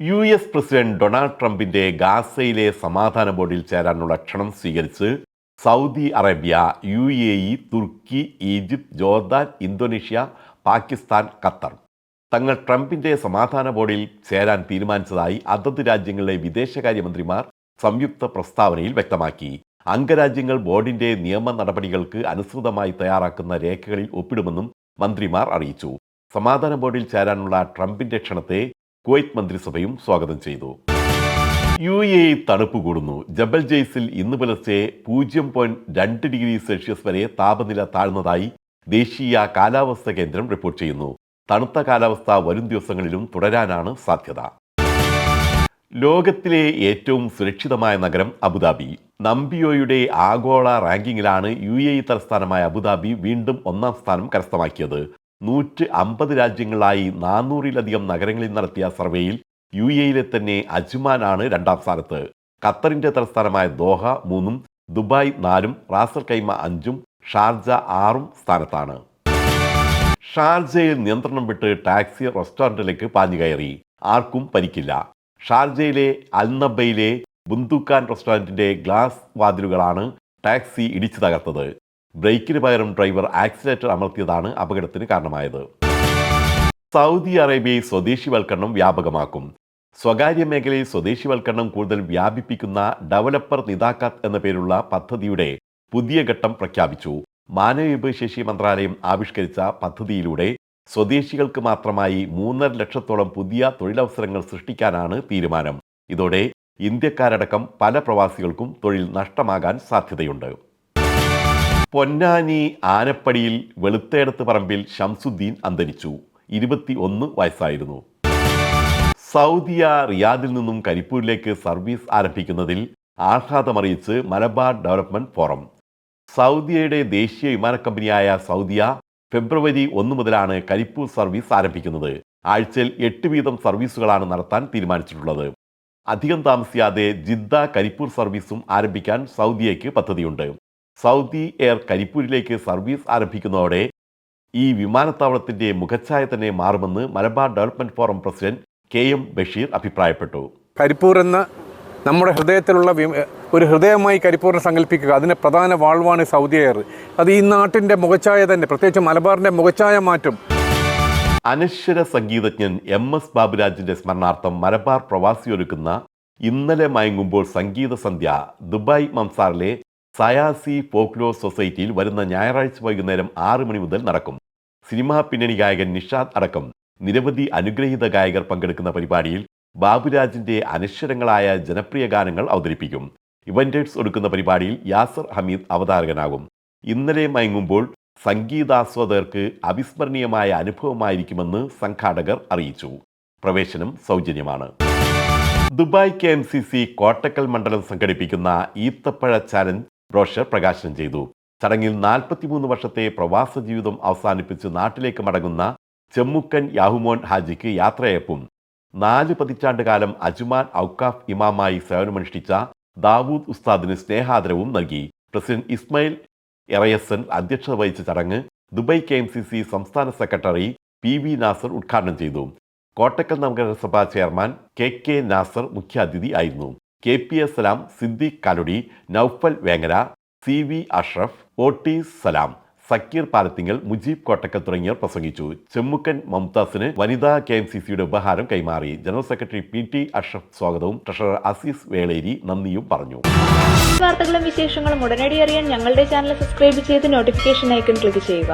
U S president Donald ട്രംപിന്റെ ഗാസയിലെ സമാധാന ബോർഡിൽ ചേരാനുള്ള ക്ഷണം സ്വീകരിച്ച് Saudi Arabia U A E Turkey Egypt Jordan Indonesia Pakistan Qatar. തങ്ങൾ ട്രംപിന്റെ സമാധാന ബോർഡിൽ ചേരാൻ തീരുമാനിച്ചതായി അതത് രാജ്യങ്ങളിലെ വിദേശകാര്യമന്ത്രിമാർ സംയുക്ത പ്രസ്താവനയിൽ വ്യക്തമാക്കി. അംഗരാജ്യങ്ങൾ ബോർഡിന്റെ നിയമ നടപടികൾക്ക് അനുസൃതമായി തയ്യാറാക്കുന്ന രേഖകളിൽ ഒപ്പിടുമെന്നും മന്ത്രിമാർ അറിയിച്ചു. സമാധാന ബോർഡിൽ ചേരാനുള്ള ട്രംപിന്റെ ക്ഷണത്തെ കുവൈറ്റ് മന്ത്രിസഭയും സ്വാഗതം ചെയ്തു. യു എ തണുപ്പ് കൂടുന്നു. ജബൽ ജെയ്സിൽ ഇന്ന് പുലർച്ചെ പൂജ്യം പോയിന്റ് രണ്ട് ഡിഗ്രി സെൽഷ്യസ് വരെ താപനില താഴ്ന്നതായി ദേശീയ കാലാവസ്ഥ കേന്ദ്രം റിപ്പോർട്ട് ചെയ്യുന്നു. തണുത്ത കാലാവസ്ഥ വരും ദിവസങ്ങളിലും തുടരാനാണ് സാധ്യത. ലോകത്തിലെ ഏറ്റവും സുരക്ഷിതമായ നഗരം അബുദാബി. നമ്പിയോയുടെ ആഗോള റാങ്കിങ്ങിലാണ് യു എ തലസ്ഥാനമായ അബുദാബി വീണ്ടും ഒന്നാം സ്ഥാനം കരസ്ഥമാക്കിയത്. നൂറ്റ് അമ്പത് രാജ്യങ്ങളായി നാനൂറിലധികം നഗരങ്ങളിൽ നടത്തിയ സർവേയിൽ യു എയിലെ തന്നെ അജ്മാനാണ് രണ്ടാം സ്ഥാനത്ത്. ഖത്തറിന്റെ തലസ്ഥാനമായ ദോഹ മൂന്നും ദുബായ് നാലും റാസൽ കൈമ അഞ്ചും ഷാർജ ആറും സ്ഥാനത്താണ്. ഷാർജയിൽ നിയന്ത്രണം വിട്ട് ടാക്സി റെസ്റ്റോറന്റിലേക്ക് പാഞ്ഞുകയറി ആർക്കും പരിക്കില്ല. ഷാർജയിലെ അൽനബയിലെ ബുന്ദുക്കാൻ റെസ്റ്റോറന്റിന്റെ ഗ്ലാസ് വാതിലുകളാണ് ടാക്സി ഇടിച്ചു തകർത്തത്. ബ്രേക്കിന് പകരം ഡ്രൈവർ ആക്സിലേറ്റർ അമർത്തിയതാണ് അപകടത്തിന് കാരണമായത്. സൗദി അറേബ്യയിൽ സ്വദേശിവൽക്കരണം വ്യാപകമാക്കും. സ്വകാര്യ മേഖലയിൽ സ്വദേശിവൽക്കരണം കൂടുതൽ വ്യാപിപ്പിക്കുന്ന ഡെവലപ്പർ നിതാക്കാത്ത് എന്ന പേരുള്ള പദ്ധതിയുടെ പുതിയ ഘട്ടം പ്രഖ്യാപിച്ചു. മാനവവിഭവശേഷി മന്ത്രാലയം ആവിഷ്കരിച്ച പദ്ധതിയിലൂടെ സ്വദേശികൾക്ക് മാത്രമായി മൂന്നര ലക്ഷത്തോളം പുതിയ തൊഴിലവസരങ്ങൾ സൃഷ്ടിക്കാനാണ് തീരുമാനം. ഇതോടെ ഇന്ത്യക്കാരടക്കം പല പ്രവാസികൾക്കും തൊഴിൽ നഷ്ടമാകാൻ സാധ്യതയുണ്ട്. പൊന്നാനി ആനപ്പടിയിൽ വെളുത്തേടത്ത് പറമ്പിൽ ഷംസുദ്ദീൻ അന്തരിച്ചു. ഇരുപത്തി ഒന്ന് വയസ്സായിരുന്നു. സൗദിയ റിയാദിൽ നിന്നും കരിപ്പൂരിലേക്ക് സർവീസ് ആരംഭിക്കുന്നതിൽ ആഹ്ലാദമറിയിച്ച് മലബാർ ഡെവലപ്മെന്റ് ഫോറം. സൗദിയയുടെ ദേശീയ വിമാന കമ്പനിയായ സൗദിയ ഫെബ്രുവരി ഒന്ന് മുതലാണ് കരിപ്പൂർ സർവീസ് ആരംഭിക്കുന്നത്. ആഴ്ചയിൽ എട്ട് വീതം സർവീസുകളാണ് നടത്താൻ തീരുമാനിച്ചിട്ടുള്ളത്. അധികം താമസിയാതെ ജിദ്ദ കരിപ്പൂർ സർവീസും ആരംഭിക്കാൻ സൗദിയയ്ക്ക് പദ്ധതിയുണ്ട്. സൗദി എയർ കരിപ്പൂരിലേക്ക് സർവീസ് ആരംഭിക്കുന്നതോടെ ഈ വിമാനത്താവളത്തിന്റെ മുഖച്ഛായ തന്നെ മാറുമെന്ന് Malabar development forum president K M Basheer അഭിപ്രായപ്പെട്ടു. കരിപ്പൂർ എന്ന നമ്മുടെ ഹൃദയത്തിലുള്ള ഒരു ഹൃദയമായി കരിപ്പൂരിനെ സങ്കല്പിക്കുക. അതിന്റെ പ്രധാന വാൾവാണ് സൗദി എയർ. അത് ഈ നാട്ടിന്റെ മുഖച്ഛായ തന്നെ പ്രത്യേകിച്ച് മലബാറിന്റെ മുഖച്ഛായ മാറ്റും. അനശ്വര സംഗീതജ്ഞൻ എം എസ് ബാബുരാജിന്റെ സ്മരണാർത്ഥം മലബാർ പ്രവാസി ഒരുക്കുന്ന ഇന്നലെ മയങ്ങുമ്പോൾ സംഗീത സന്ധ്യ ദുബായ് മംസാറിലെ സയാസി ഫോക്ലോർ സൊസൈറ്റിയിൽ വരുന്ന ഞായറാഴ്ച വൈകുന്നേരം ആറ് മണി മുതൽ നടക്കും. സിനിമാ പിന്നണി ഗായകൻ നിഷാദ് അടക്കം നിരവധി അനുഗ്രഹീത ഗായകർ പങ്കെടുക്കുന്ന പരിപാടിയിൽ ബാബുരാജിന്റെ അനശ്വരങ്ങളായ ജനപ്രിയ ഗാനങ്ങൾ അവതരിപ്പിക്കും. ഇവന്റേഴ്സ് ഒരുക്കുന്ന പരിപാടിയിൽ യാസർ ഹമീദ് അവതാരകനാകും. ഇന്നലെ മയങ്ങുമ്പോൾ സംഗീതാസ്വാദകർക്ക് അവിസ്മരണീയമായ അനുഭവമായിരിക്കുമെന്ന് സംഘാടകർ അറിയിച്ചു. പ്രവേശനം സൗജന്യമാണ്. Dubai K M C C Kottakkal മണ്ഡലം സംഘടിപ്പിക്കുന്ന ഈത്തപ്പഴ ചാലഞ്ച് ബ്രോഷർ പ്രകാശനം ചെയ്തു. ചടങ്ങിൽ നാൽപ്പത്തിമൂന്ന് വർഷത്തെ പ്രവാസ ജീവിതം അവസാനിപ്പിച്ച് നാട്ടിലേക്ക് മടങ്ങുന്ന ചെമ്മുക്കൻ യാഹുമോൻ ഹാജിക്ക് യാത്രയപ്പും നാല് പതിറ്റാണ്ട് കാലം അജ്മാൻ ഔക്കാഫ് ഇമാമായി സേവനമനുഷ്ഠിച്ച ദാവൂദ് ഉസ്താദിന് സ്നേഹാദരവും നൽകി. പ്രസിഡന്റ് ഇസ്മയിൽ എറയസൻ അധ്യക്ഷത വഹിച്ച ചടങ്ങ് Dubai K M C C സംസ്ഥാന സെക്രട്ടറി പി വി നാസർ ഉദ്ഘാടനം ചെയ്തു. കോട്ടക്കൽ നഗരസഭാ ചെയർമാൻ കെ കെ നാസർ മുഖ്യാതിഥി ആയിരുന്നു K P S Salam Siddique Kaludi Naufal Vengara C V Ashraf O T Salam Sakeer Palathingal Mujeeb Kottakkal തുടങ്ങിയവർ പ്രസംഗിച്ചു. ചെമ്മുക്കൻ മംതാസിന് വനിതാ കെ എം സി സിയുടെ ഉപഹാരം കൈമാറി. General secretary P T Ashraf സ്വാഗതവും ട്രഷറർ അസീസ് വേളേരി നന്ദിയും പറഞ്ഞു. വാർത്തകളും വിശേഷങ്ങളും ഉടനടി അറിയാൻ ഞങ്ങളുടെ ചാനൽ സബ്സ്ക്രൈബ് ചെയ്ത് നോട്ടിഫിക്കേഷൻ ഐക്കൺ ക്ലിക്ക് ചെയ്യുക.